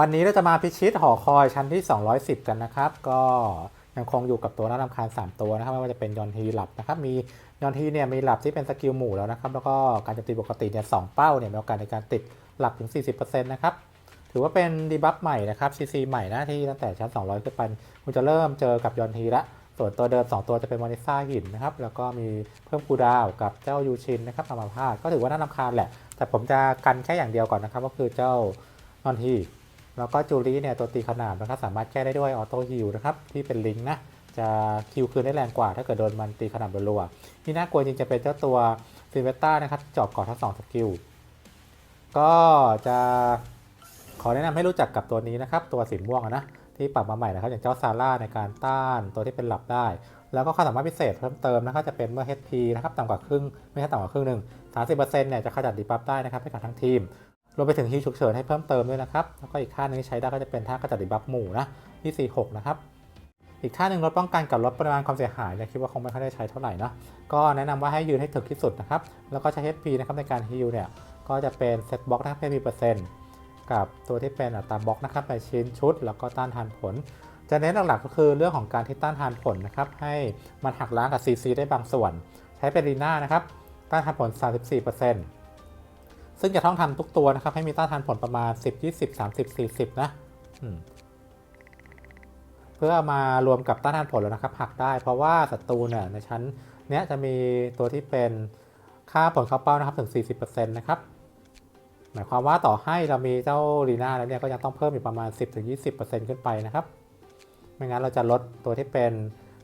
วันนี้เราจะมาพิชิตหอคอยชั้นที่ 210 กันนะครับ ก็ยังคงอยู่กับตัวน่ารำคาญ 3 ตัวนะครับไม่ว่าจะเป็นยอนทีหลับนะครับ มียอนทีเนี่ยมีหลับที่เป็นสกิลหมู่แล้วนะครับ แล้วก็การโจมตีปกติเนี่ยสองเป้าเนี่ยมีโอกาสในการติดหลับถึง 40%นะครับ ถือว่าเป็นดีบัฟใหม่นะครับ CC ใหม่นะที่ตั้งแต่ชั้น 200 ขึ้นไปคุณจะเริ่มเจอกับยอนทีละ ส่วนตัวเดิม 2 ตัวจะเป็นมอนิซ่าหินนะครับ แล้วก็มีเพิ่มคูดาวกับเจ้ายูชินนะครับอามาพาดก็ถือว่าน่ารำคาญแหละ แต่ผมจะกันแค่อย่างเดียวก่อนนะครับ ก็คือเจ้านอนที แล้วก็จูรี่เนี่ยตัวตีขนาดนะครับสามารถแก้ได้ด้วยออโต้ฮิลนะครับที่เป็นลิงก์นะจะคิวคืนได้แรงกว่า ถ้าเกิดโดนมันตีขนาดรัวๆที่น่ากลัวจริงจะเป็นเจ้าตัวซิเวต้านะครับจอบก่อนทั้งสองสกิลก็จะขอแนะนำให้รู้จักกับตัวนี้นะครับ ตัวสีม่วงนะที่ปรับมาใหม่นะครับ อย่างเจ้าซาร่าในการต้านตัวที่เป็นหลับได้ แล้วก็ความสามารถพิเศษเพิ่มเติมนะครับจะเป็นเมื่อ HP นะครับต่ำกว่าครึ่งไม่ใช่ต่ำกว่าครึ่งหนึ่ง30%เนี่ยจะขจัดดีบัฟได้นะครับให้กับทั้งทีม รวมไปถึงฮิวฉุกเฉินให้เพิ่มเติมด้วยนะครับ แล้วก็อีกท่าหนึงที่ใช้ได้ก็จะเป็นท่ากระจัดดีบัฟหมู่นะที่46 นะครับ อีกท่าหนึ่งลดป้องกันกับลดปริมาณความเสียหายเนี่ยคิดว่าคงไม่ค่อยได้ใช้เท่าไหร่นะก็แนะนำว่าให้ยืนให้ถึกที่สุดนะครับ แล้วก็ใช้ HP นะครับในการฮิลเนี่ยก็จะเป็นเซตบล็อกนะครับ HP เปอร์เซ็นต์กับตัวที่เป็นอัตราบล็อกนะครับในชิ้นชุด แล้วก็ต้านทานผล จะเน้นหลักๆก็คือเรื่องของการที่ต้านทานผลนะครับให้มันหักล้างกับ CC ได้บางส่วน ใช้เป็นลีน่านะครับต้านทานผล 34% ซึ่งจะต้องทำทุกตัวนะครับ ให้มีต้านทานผลประมาณ 10 20 30 40 นะเพื่อามารวมกับต้านทานผลแล้วนะครับหักได้ เพราะว่าศัตรูเนี่ยในชั้นเนี้ยจะมีตัวที่เป็นค่าผลเข้าเป้านะครับถึง 40%นะครับหมายความว่าต่อให้เรามีเจ้าลีน่าแล้วเนี่ยก็ยังต้องเพิ่มอีกประมาณ 10-20%ขึ้นไปนะครับ ไม่งั้นเราจะลดตัวที่เป็น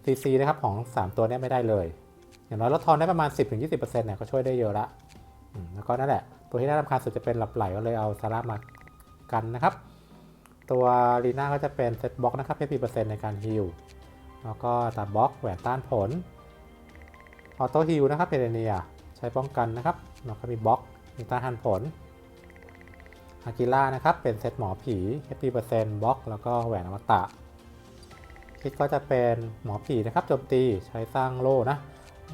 CC นะครับของ 3 ตัวเนี้ไม่ได้เลย อย่างน้อยลดทอนได้ประมาณ 10-20%เนี่ยก็ช่วยได้เยอะละแล้วก็นั่นแหละ ตัวที่น่ารำคาญสุดจะเป็นหลับไหลก็เลยเอาซาร่ามากันนะครับ ตัวลีน่าก็จะเป็นเซตบล็อกนะครับให้10%ในการฮิลแล้วก็ตาบล็อกแหวนต้านผลออโต้ฮิลนะครับเพเรเนียใช้ป้องกันนะครับแล้วก็มีบล็อกมีต้านทานผลอากิล่านะครับเป็นเซตหมอผีให้10%บล็อกแล้วก็แหวนอมตะคิดก็จะเป็นหมอผีนะครับโจมตีใช้สร้างโล่นะ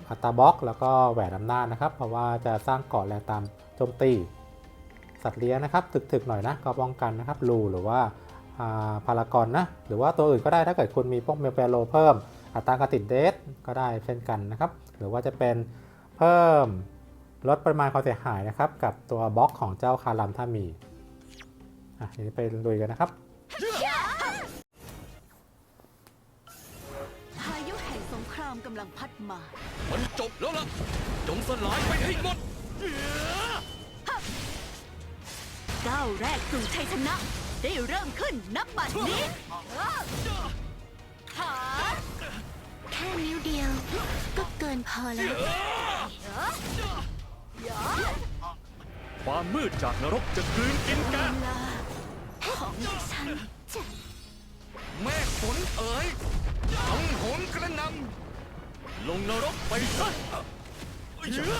อัตราบล็อกแล้วก็แหวนอำนาจนะครับ เพราะว่าจะสร้างเกาะแรงตาม โจมตี สัตว์เลี้ยงนะครับถึกๆหน่อยนะก็ป้องกันนะครับรูหรือว่าพารากอนนะหรือว่าตัวอื่นก็ได้ถ้าเกิดคุณมีพวกเมลเปโลเพิ่มอัตราการติดเดสก็ได้เช่นกันนะครับ หรือว่าจะเป็นเพิ่มลดปริมาณความเสียหายนะครับ กับตัวบล็อกของเจ้าคารัมถ้ามีอะทีนี้ไปลุยกันนะครับพายุแห่งสงครามกำลังพัดมา มันจบแล้วล่ะ จงสลายไปให้หมด ก้าวแรกสู่ชัยชนะ ได้เริ่มขึ้นนับบัดนี้หาแค่นิ้วเดียว ก็เกินพอแล้วความมืดจากนรกจะกลืนกินแกเวลาของฉันจะแม่ฝนเอ๋ยต้องโหนกระหนำลงนรกไปซะเชื่อ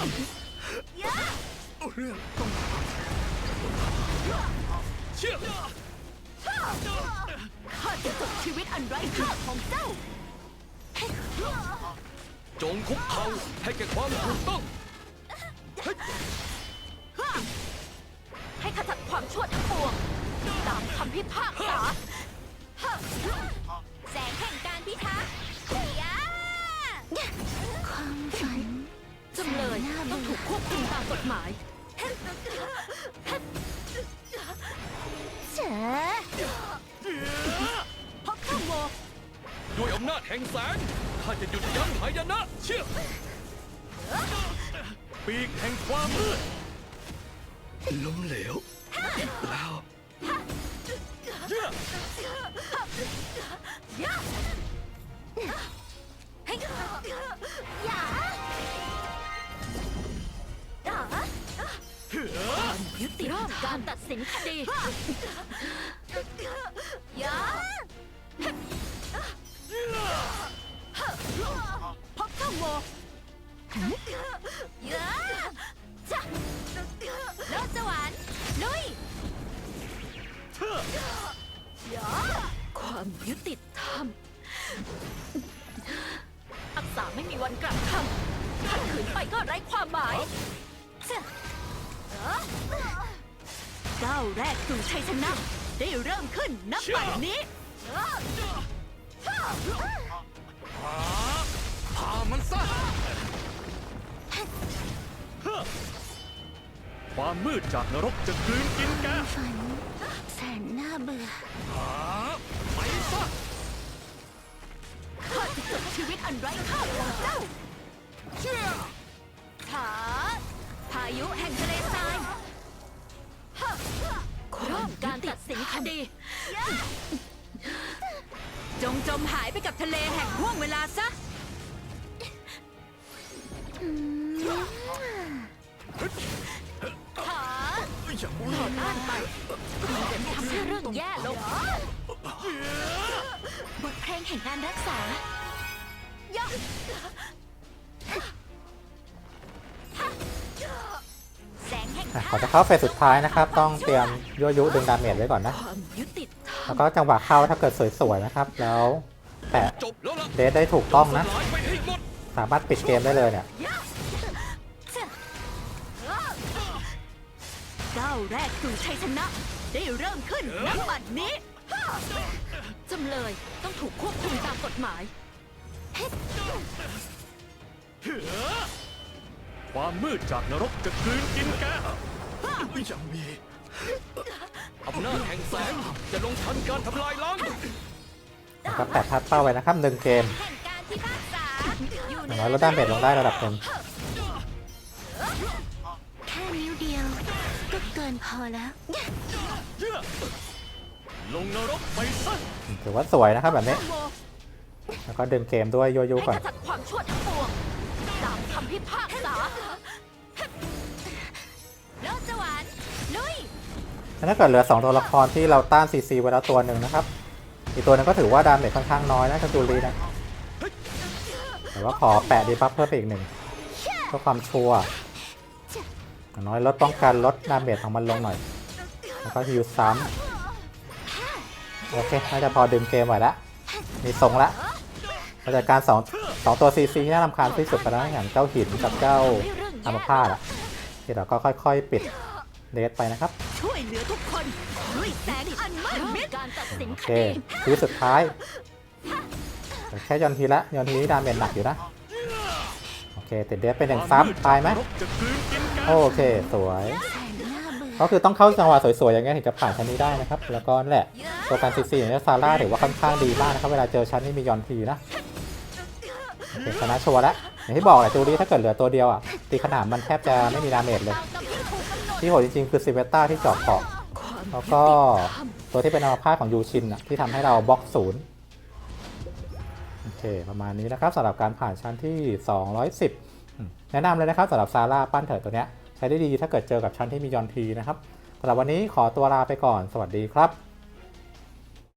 เชื่อข้าจะจบชีวิตอันไร้ค่าของเจ้า จงคุกเข่าให้แก่ความถูกต้อง ให้ขจัดความชั่วทั้งปวงตามคำพิพากษาแสงแห่งการพิทักษ์ความฝันจำเลยต้อง ถูกควบคุมตามกฎหมายเจ๋อเพราะข้าโมด้วยอำนาจแห่งแสงข้าจะหยุดยั้งหายนะเชื่อปีกแห่งความมืดล้มเหลวแล้วเชื่อยุ ติการตัดสินคดียาเพราะข้าโมยาจ้ะโลดสวรรค์ลุยความยุติธรรมอักษาไม่มีวันกลับคำขัดขืนไปก็ไร้ความหมาย ก้าวแรกสู่ชัยชนะ ได้เริ่มขึ้นนับบัดนี้พามันซะความมืดจากนรกจะกลืนกินแกฝันแสนน่าเบื่อไปซะข้าจะจบชีวิตอันไร้ค่าของเจ้าเชื่อขาพายุแห่งทะเลทราย ดสินคดี จงจมหายไปกับทะเลแห่งห่วงเวลาซะขาอย่าต่อต้านไปมันจะทำให้เรื่องแย่ลงบทเพลงแห่งการรักษา อะก่อนจะเข้าเฟสสุดท้ายนะครับ ต้องเตรียมยั่วยุดึงดาเมจไว้ก่อนนะ ความยุติธรรแล้วมก็จังหวะเข้าถ้าเกิดสวยๆนะครับ แล้วแปะจบแล้วล่ะเดทได้ถูกต้องนะ สลายไปให้หมดสามารถปิดเกมได้เลยเนี่ย ก้าวแรกสู่ชัยชนะ ได้เริ่มขึ้นณบัดนี้จำเลยต้องถูกควบคุมตามกฎหมาย ความมืดจากนรกจะกลืนกินแกยังมีอำนาจแห่งแสงจะลงทันการทำลายล้างแล้วก็แปะทัดเป้าไว้นะครับหนึ่งเกมแห่งการพิพากษาอยู่อในย่างน้อยลดดาเมจลงได้ระดับหนึ่งแค่นิ้วเดียว ก็เกินพอแล้วลงนรกไปซะถือว่าสวยนะครับแบบนี้ โมแล้วก็ดึงเกมด้วยยั่วยุให้ก่อนขจัดความชั่วทั้งปวงตามคำพิพากษา ถ้าเกิดเหลือ 2 ตัวละครที่เราต้าน CC ไว้แล้วตัวหนึ่งนะครับ อีกตัวนึงก็ถือว่าดาเมจค่อนข้างน้อยนะจัจูรีนะ แต่ว่าขอแปะดีบัฟเพิ่มไปอีกหนึ่งเพื่อความชัวร์น้อยลดป้องกันลดดาเมจของมันลงหน่อย แล้วก็ฮิวซ้ำโอเค น่าจะพอดึงเกมไหวแล้วมีทรงละเราจัดการสองสองตัว CC ที่น่ารำคาญที่สุดไปแล้วอย่างเจ้าหินกับเจ้าอัมพาตอะที่เราก็ค่อย ๆ ปิดเลสไปนะครับ ช่วยเหลือทุกคนด้วยแสงอันมืดมิดการตัดสินโอคเคดีชีสุดท้ายแต่แค่ยอนทีละยอนทีนี่ดาเมจหนักอยู่นะ โอเคติดเดสเป็นหนึ่งซ้ำตายไหมจะกลืนกินแกโอเคสวย แสนน่าเบื่อก็คือต้องเข้าจังหวะสวยๆอย่างเงี้ยถึงจะผ่านชั้นนี้ได้นะครับ แล้วก็นั่นแหละตัวการซีซีอย่างเงี้ยซาร่าถือว่าค่อนข้างดีมากนะครับ เวลาเจอชั้นที่มียอนทีนะโอเคชนะชัวร์แล้วอย่างที่บอกแหละจูดี้ถ้าเกิดเหลือตัวเดียวอะตีขนาดมันแทบจะไม่มีดาเมจเลย ตามก ที่โหดจริงๆ คือซิเวต้าที่เจาะเกาะควาแล้วก็ตัวที่เป็นอัมพาตของยูชินอะที่ทำให้เราบล็อกศูนย์โอเค ประมาณนี้นะครับสำหรับการผ่านชั้นที่ 210อืมแนะนำเลยนะครับสำหรับซาร่าปั้นเถิดตัวเนี้ยใช้ได้ดีถ้าเกิดเจอกับชั้นที่มียอนทีนะครับสำหรับวันนี้ขอตัวลาไปก่อนสวัสดีครับ